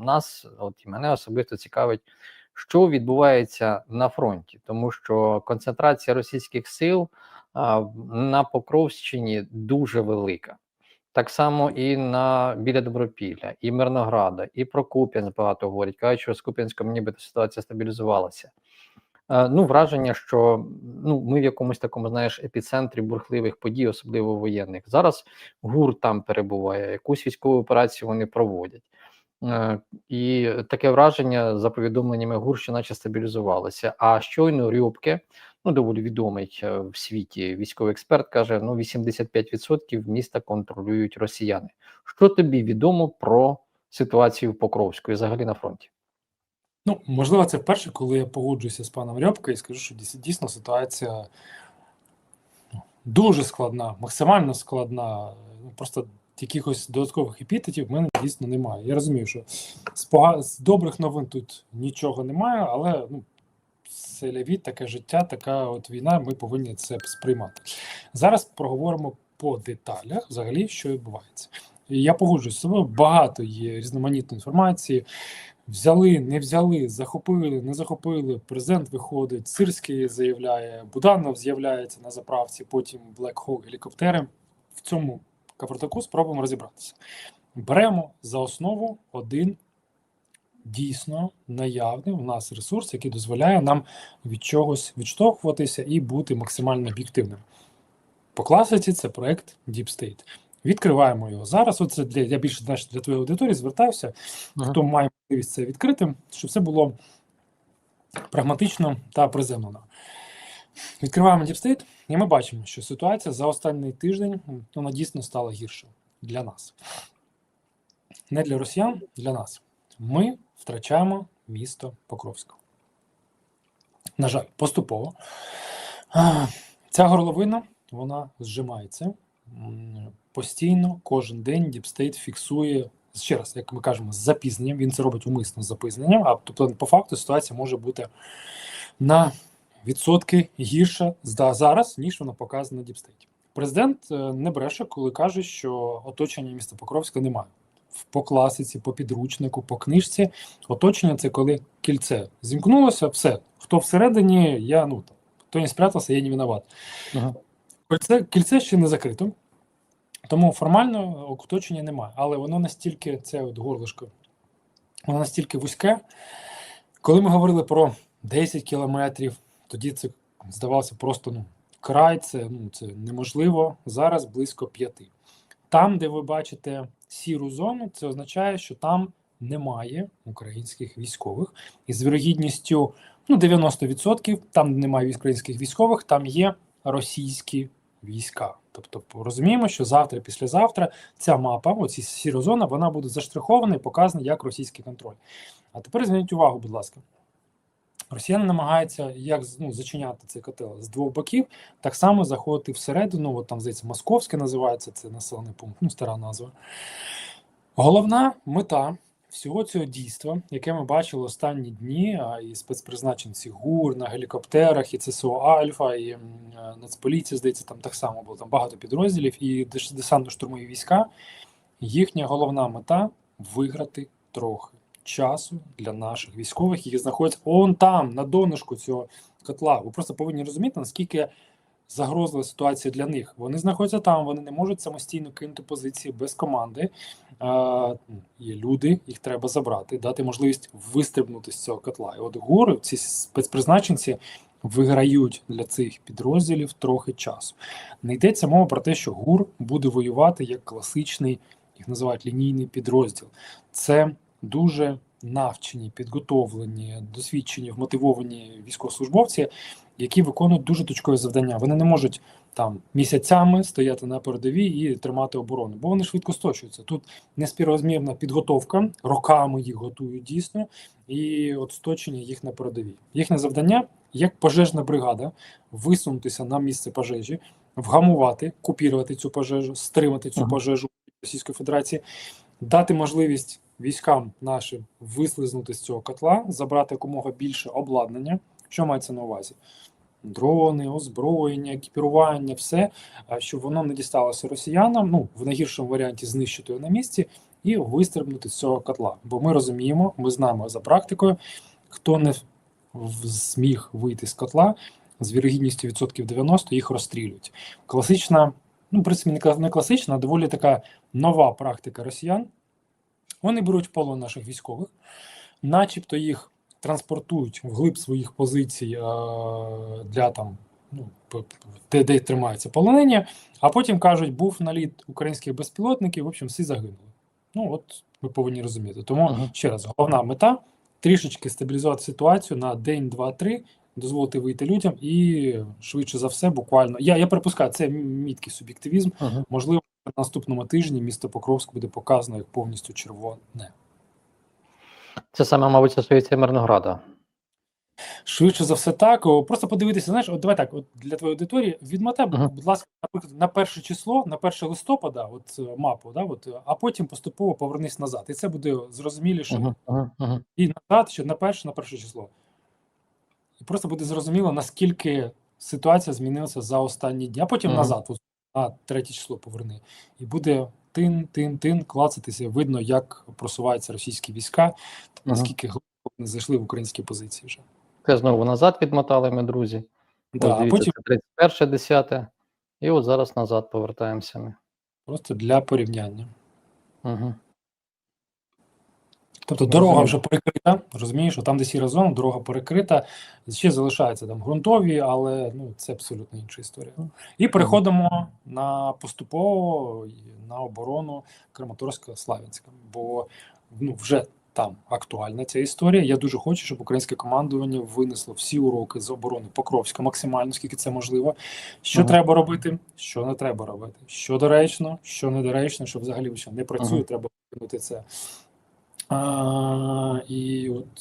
нас, от і мене особисто цікавить, що відбувається на фронті, тому що концентрація російських сил а, на Покровщині дуже велика. Так само і на біля Добропілля, і Мирнограда, і про Куп'янськ багато говорять. Кажуть, що з Куп'янськом нібито ситуація стабілізувалася. Е, ну, враження, що ну, ми в якомусь такому, знаєш, епіцентрі бурхливих подій, особливо воєнних. Зараз ГУР там перебуває, якусь військову операцію вони проводять. Е, І таке враження за повідомленнями ГУР, що наче стабілізувалося. А щойно Рюбке, ну доволі відомий е, в світі військовий експерт, каже: ну 85% міста контролюють росіяни. Що тобі відомо про ситуацію в Покровську і взагалі на фронті? Ну, можливо, це вперше, коли я погоджуюся з паном Рьобко і скажу, що дійсно ситуація ну, дуже складна, максимально складна. Просто якихось додаткових епітетів в мене дійсно немає. Я розумію, що з, пога... з добрих новин тут нічого немає, але ну, це лявіт, таке життя, така от війна, ми повинні це сприймати. Зараз проговоримо по деталях, взагалі, що відбувається. Я погоджуюсь з собою, багато є різноманітної інформації. Взяли, не взяли, захопили, не захопили. Президент виходить, Сирський заявляє, Буданов з'являється на заправці, потім Black Hawk гелікоптери. В цьому кавартаку спробуємо розібратися. Беремо за основу один дійсно наявний у нас ресурс, який дозволяє нам від чогось відштовхуватися і бути максимально об'єктивним. По класиці це проект Deep State. Відкриваємо його зараз. Оце для я більше знаєш, для твоєї аудиторії звертався Ага. хто має можливість це відкрити, щоб все було прагматично та приземлено. Відкриваємо State, і ми бачимо, що ситуація за останній тиждень вона дійсно стала гірше для нас. Не для росіян, для нас. Ми втрачаємо місто Покровськ. На жаль, поступово. Ця горловина вона зжимається. Постійно, кожен день State фіксує ще раз, як ми кажемо, з запізненням. Він це робить умисно з запізненням. А тобто, по факту, ситуація може бути на відсотки гірша зараз, ніж вона показана на Діпстейті. Президент е, не бреше, коли каже, що оточення міста Покровська немає. По класиці, по підручнику, по книжці. Оточення це коли кільце зімкнулося, все. Хто всередині, я ну там, хто не спрятався, я не виноват. Ага. Кільце, кільце ще не закрито, тому формально оточення немає. Але воно настільки, це от горлишко, воно настільки вузьке. Коли ми говорили про 10 кілометрів, тоді це здавалося просто ну, край, це, ну, це неможливо. Зараз близько 5. Там, де ви бачите сіру зону, це означає, що там немає українських військових. І з вірогідністю ну, 90%, там немає українських військових, там є російські війська. Тобто розуміємо, що завтра, післязавтра ця мапа, оці сіра зона, вона буде заштрихована і показана як російський контроль. А тепер зверніть увагу, будь ласка. Росіяни намагаються як ну, зачиняти цей котел з двох боків, так само заходити всередину. От там здається, Московське називається це населений пункт, ну стара назва. Головна мета всього цього дійства, яке ми бачили останні дні, а і спецпризначенці ГУР на гелікоптерах, і ЦСО Альфа, і е, Нацполіція, здається, там так само було там багато підрозділів, і деш- десантно-штурмові війська. Їхня головна мета виграти трохи часу для наших військових, які знаходяться он там, на донышку цього котла. Ви просто повинні розуміти, наскільки загрозлива ситуація для них. Вони знаходяться там, вони не можуть самостійно кинути позиції без команди. Е, є люди, їх треба забрати, дати можливість вистрибнути з цього котла. І от гори, ці спецпризначенці. Виграють для цих підрозділів трохи часу. Не йдеться мова про те, що ГУР буде воювати як класичний, їх називають лінійний підрозділ. Це дуже навчені, підготовлені, досвідчені, вмотивовані військовослужбовці, які виконують дуже точкові завдання. Вони не можуть там місяцями стояти на передовій і тримати оборону, бо вони швидко сточуються. Тут неспіврозмірна підготовка, роками їх готують дійсно, і от сточення їх на передовій. Їхнє завдання як пожежна бригада висунутися на місце пожежі, вгамувати, купірувати цю пожежу, стримати цю Ага. пожежу Російської Федерації, дати можливість військам нашим вислизнути з цього котла, забрати якомога більше обладнання. Що мається на увазі? Дрони, озброєння, екіпірування, все, щоб воно не дісталося росіянам. Ну, в найгіршому варіанті знищити його на місці і вистрибнути з цього котла. Бо ми розуміємо, ми знаємо за практикою, хто не зміг вийти з котла, з вірогідністю відсотків 90 їх розстрілюють. Класична, ну, в принципі, не класична, а доволі така нова практика росіян. Вони беруть в полон наших військових, начебто їх транспортують вглиб своїх позицій е, для там, ну, де, де тримаються полонені, а потім кажуть, був наліт українських безпілотників, в общем, всі загинули. Ну, от ви повинні розуміти. Тому Мгм. ще раз, головна мета трішечки стабілізувати ситуацію на день, два, три, дозволити вийти людям і швидше за все, буквально. Я, я припускаю, це міткий суб'єктивізм. Мгм. Можливо, на наступному тижні місто Покровськ буде показано як повністю червоне. Це саме, мабуть, стосується Мирнограда. Швидше за все, так. Просто подивитися, знаєш, от давай так, от для твоєї аудиторії, відмотай, Мгм. будь ласка, наприклад, на перше число, на 1 листопада, от е, мапу, да, от, а потім поступово повернись назад. І це буде зрозуміліше. Мгм, мгм, мгм. І назад, що на перше, на перше число. І просто буде зрозуміло, наскільки ситуація змінилася за останні дні, а потім Мгм. назад, на третє число поверни. І буде тин, тин, тин, клацатися. Видно, як просуваються російські війська, наскільки глибоко вони зайшли в українські позиції вже. Це знову назад відмотали ми, друзі. Да, Ось дивіться, потім це 31 10 і от зараз назад повертаємося ми. просто для порівняння. Угу. Тобто Ну, дорога вже перекрита, розумієш, там, де сіра зона, дорога перекрита, ще залишаються там ґрунтові, але ну, це абсолютно інша історія. І переходимо на поступово на оборону Краматорська Славянська, бо ну, вже там актуальна ця історія. Я дуже хочу, щоб українське командування винесло всі уроки з оборони Покровська максимально, скільки це можливо. Що Мгм. треба робити, що не треба робити, що доречно, що недоречно, що взагалі що не працює, Мгм. треба виконати це. А, і от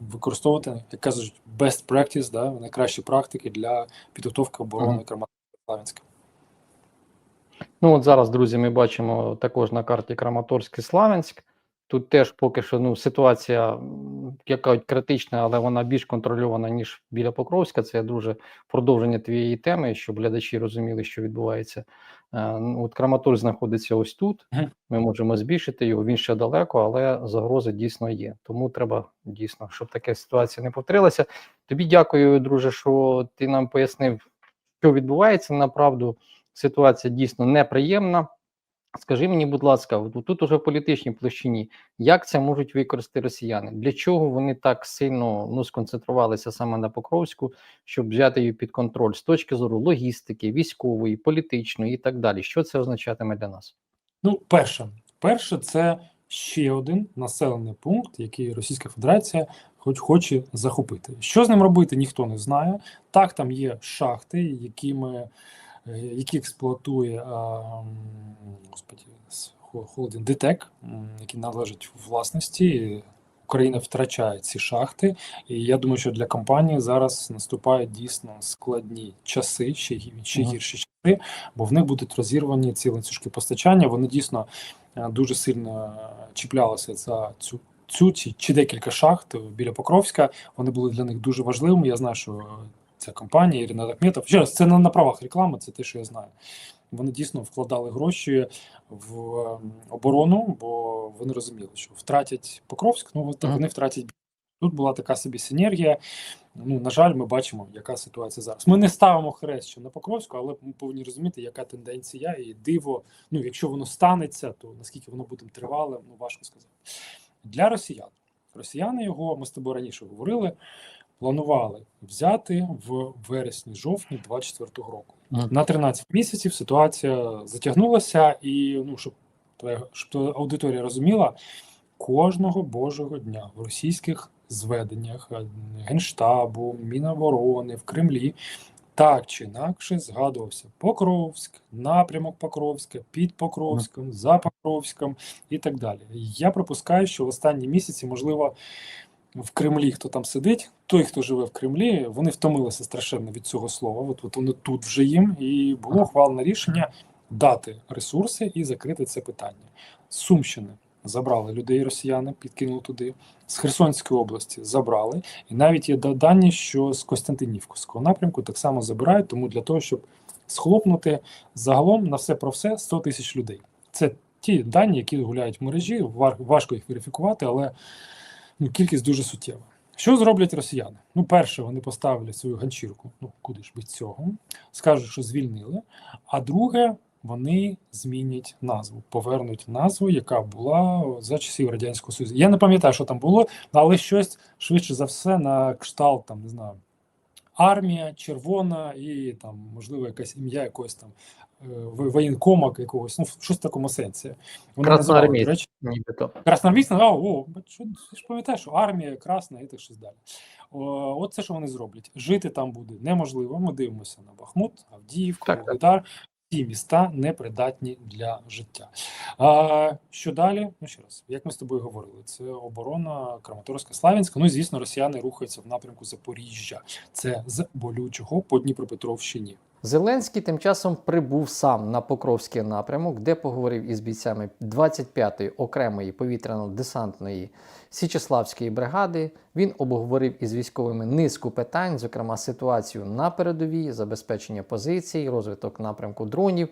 використовувати, як кажуть, best practice, да, найкращі практики для підготовки оборони. Краматорська. Ну, от зараз, друзі, ми бачимо також на карті Краматорськ і Славянськ. Тут теж поки що ну, ситуація, яка критична, але вона більш контрольована, ніж біля Покровська. Це дуже продовження твоєї теми, щоб глядачі розуміли, що відбувається. Е, От Краматорськ знаходиться ось тут. Ми можемо збільшити його, він ще далеко, але загрози дійсно є. Тому треба дійсно, щоб така ситуація не повторилася. Тобі дякую, друже, що ти нам пояснив, що відбувається. Направду ситуація дійсно неприємна. Скажи мені, будь ласка, тут уже в політичній площині, як це можуть використати росіяни? Для чого вони так сильно ну, сконцентрувалися саме на Покровську, щоб взяти її під контроль з точки зору логістики, військової, політичної і так далі? Що це означатиме для нас? Ну, перше, перше, це ще один населений пункт, який Російська Федерація хоч хоче захопити. Що з ним робити, ніхто не знає. Так, там є шахти, якими, які експлуатує господі, холдинг ДТЕК, який належить власності. Україна втрачає ці шахти, і я думаю, що для компанії зараз наступають дійсно складні часи, ще, ще гірші часи, бо в них будуть розірвані ці ланцюжки постачання. Вони дійсно е, дуже сильно чіплялися за цю. Цю чи, чи декілька шахт біля Покровська вони були для них дуже важливими. Я знаю, що ця компанія Ірина Ахметов, ще раз, це не на правах реклами, це те, що я знаю. Вони дійсно вкладали гроші в ем, оборону, бо вони розуміли, що втратять Покровськ, ну Мгм. вони втратять. Тут була така собі синергія. Ну, на жаль, ми бачимо, яка ситуація зараз. Ми не ставимо хрест що на Покровську, але ми повинні розуміти, яка тенденція і диво. Ну, якщо воно станеться, то наскільки воно буде тривале, ну важко сказати. Для росіян. Росіяни його, ми з тобою раніше говорили, планували взяти в вересні-жовтні 24-го року. Мгм. На 13 місяців ситуація затягнулася, і ну, щоб щоб аудиторія розуміла, кожного божого дня в російських зведеннях е, Генштабу, Міноборони в Кремлі так чи інакше згадувався Покровськ, напрямок Покровська, під Покровськом, за Покровськом і так далі. Я припускаю, що в останні місяці, можливо, в Кремлі, хто там сидить, той, хто живе в Кремлі, вони втомилися страшенно від цього слова. От, от воно тут вже їм, і було ухвалене рішення дати ресурси і закрити це питання. З Сумщини забрали людей, росіяни, підкинули туди. З Херсонської області забрали, і навіть є дані, що з Костянтинівського напрямку так само забирають, тому для того, щоб схлопнути загалом на все про все 100 тисяч людей. Це ті дані, які гуляють в мережі, важко їх верифікувати, але ну, кількість дуже суттєва. Що зроблять росіяни? Ну, перше, вони поставлять свою ганчірку, ну куди ж без цього, скажуть, що звільнили. А друге, вони змінять назву, повернуть назву, яка була за часів Радянського Союзу. Я не пам'ятаю, що там було, але щось швидше за все на кшталт, там, не знаю, армія, червона і там, можливо, якесь ім'я якогось там е, в- якогось, ну, щось в такому сенсі. Вони до речі, Нібито. Красноармійці, а, о, що, ти ж пам'ятаєш, що армія красна і так щось далі. О, от це, що вони зроблять. Жити там буде неможливо. Ми дивимося на Бахмут, Авдіївку. Вугледар. Ці міста непридатні для життя. А, що далі? Ну ще раз, як ми з тобою говорили, це оборона Краматорська, Славянська. Ну звісно, росіяни рухаються в напрямку Запоріжжя. Це з болючого по Дніпропетровщині. Зеленський тим часом прибув сам на Покровський напрямок, де поговорив із бійцями 25-ї окремої повітряно-десантної Січеславської бригади. Він обговорив із військовими низку питань, зокрема ситуацію на передовій, забезпечення позицій, розвиток напрямку дронів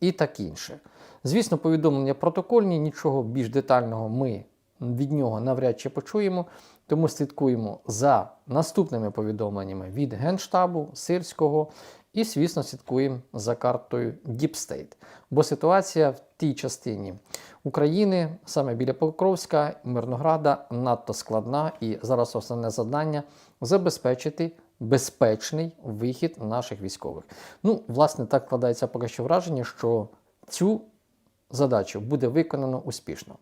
і так інше. Звісно, повідомлення протокольні, нічого більш детального ми від нього навряд чи почуємо. Тому слідкуємо за наступними повідомленнями від Генштабу Сирського і, звісно, слідкуємо за картою State. Бо ситуація в тій частині України, саме біля Покровська, Мирнограда, надто складна, і зараз основне завдання забезпечити безпечний вихід наших військових. Ну, власне, так складається поки що враження, що цю задачу буде виконано успішно.